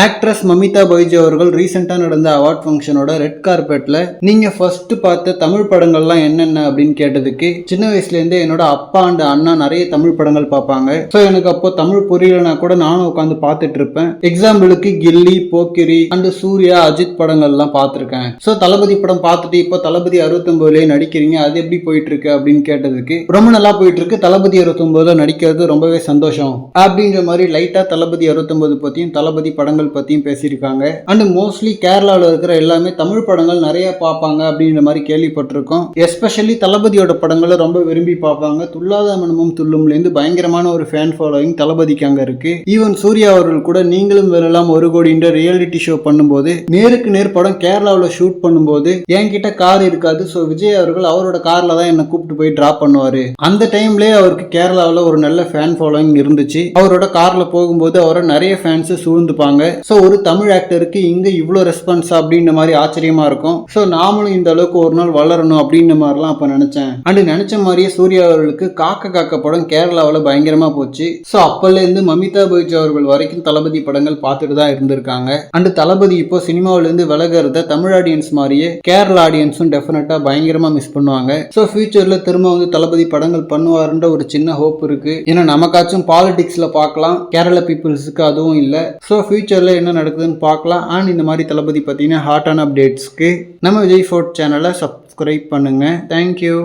Actress Mamitha Baiju அவர்கள் ரீசெண்டாக நடந்த அவார்ட் ஃபங்க்ஷனோட ரெட் கார்பெட்டில் நீங்கள் ஃபர்ஸ்ட் பார்த்த தமிழ் படங்கள்லாம் என்னென்ன? அப்படின்னு கேட்டதுக்கு சின்ன வயசுலேருந்தே என்னோட அப்பா அண்ட் அண்ணா நிறைய தமிழ் படங்கள் பார்ப்பாங்க. ஸோ எனக்கு அப்போ தமிழ் புரியலனா கூட நானும் உட்காந்து பார்த்துட்டு இருப்பேன். எக்ஸாம்பிளுக்கு கில்லி போக்கிரி அண்டு சூர்யா அஜித் படங்கள்லாம் பார்த்துருக்கேன். ஸோ தளபதி படம் பார்த்துட்டு இப்போ தளபதி அறுபத்தொம்போதுலேயே நடிக்கிறீங்க. அது எப்படி போயிட்டு இருக்கு அப்படின்னு கேட்டதுக்கு ரொம்ப நல்லா போயிட்டு இருக்கு தளபதி அறுபத்தொம்போதுல நடிக்கிறது ரொம்பவே சந்தோஷம். அப்படிங்கிற மாதிரி லைட்டாக தளபதி அறுபத்தொம்போது பற்றியும் தளபதி படங்கள் பற்றியும் பேசியிருக்காங்க. அண்ட் மோஸ்ட்லி கேரளாவில் இருக்கிற எல்லாமே தமிழ் படங்கள் நிறைய பார்ப்பாங்க அப்படின்ற மாதிரி கேள்விப்பட்டிருக்கோம். எஸ்பெஷலி தளபதியோட படங்களை ரொம்ப விரும்பி பார்ப்பாங்க. துல்லாத மனமும் துள்ளும்லேருந்து பயங்கரமான ஒரு ஃபேன் ஃபாலோயிங் தளபதிக்கு அங்கே இருக்கு. ஈவன் சூர்யா அவர்கள் கூட நீங்களும் வெல்லலாம் ஒரு கோடின்ற ரியாலிட்டி ஷோ பண்ணும்போது நேருக்கு நேர் படம் கேரளாவில் ஷூட் பண்ணும்போது என்கிட்ட கார் இருக்காது. ஸோ விஜய் அவர்கள் அவரோட காரில் தான் என்னை கூப்பிட்டு போய் ட்ராப் பண்ணுவார். அந்த டைம்லேயே அவருக்கு கேரளாவில் ஒரு நல்ல ஃபேன் ஃபாலோயிங் இருந்துச்சு. அவரோட காரில் போகும்போது அவரை நிறைய ஃபேன்ஸு சூழ்ந்துப்பாங்க. ஸோ ஒரு தமிழ் ஆக்டருக்கு இங்கே இவ்வளோ ரெஸ்பான்ஸ் அப்படின்ற மாதிரி ஆச்சரியமா இருக்கும். ஸோ நாமளும் இந்த அளவுக்கு ஒரு நாள் வளரணும் அப்படின்ற மாதிரிலாம் அப்போ நினச்சேன். அண்ட் நினச்ச மாதிரியே சூர்யா அவர்களுக்கு காக்க காக்க படம் கேரளாவில் பயங்கரமாக போச்சு. ஸோ அப்போலேருந்து மமிதா பைஜ் அவர்கள் வரைக்கும் தளபதி படங்கள் பார்த்துட்டு தான் இருந்திருக்காங்க. அண்ட் தளபதி இப்போ சினிமாவிலேருந்து விலகிறத தமிழ் ஆடியன்ஸ் மாதிரியே கேரள ஆடியன்ஸும் டெஃபினட்டாக பயங்கரமாக மிஸ் பண்ணுவாங்க. ஸோ ஃபியூச்சரில் திரும்ப வந்து தளபதி படங்கள் பண்ணுவாருன்ற ஒரு சின்ன ஹோப் இருக்கு. ஏன்னா நமக்காச்சும் பாலிடிக்ஸில் பார்க்கலாம். கேரள பீப்புள்ஸுக்கு அதுவும் இல்லை. ஸோ ஃபியூச்சரில் என்ன நடக்குதுன்னு பார்க்கலாம். அண்ட் இந்த மாதிரி தளபதி பார்த்தீங்கன்னா ஹாட்டான அப்டேட்ஸ்க்கு நம்ம விஜய் ஃபோர்ட் சேனலை சப்ஸ்கிரைப் பண்ணுங்கள் தேங்க்யூ